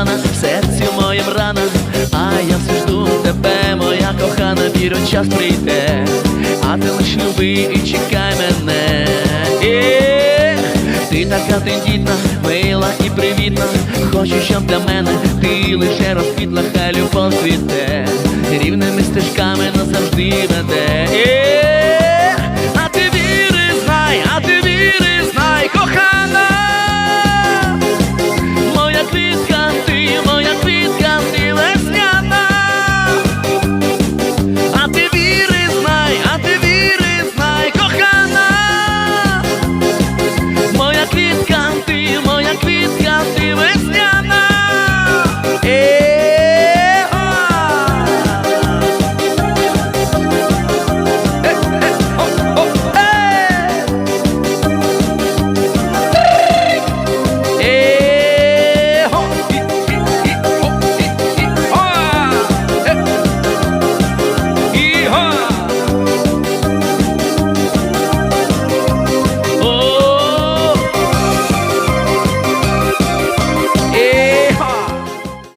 Жадана, в серці моєм рана, а я все жду тебе, моя кохана, вірю, час прийде, а ти лиш люби і чекай мене. Ех, ти така тендітна, мила і привітна. Хочу, щоб для мене ти лише розквітла, хай любов цвіте, рівними стежками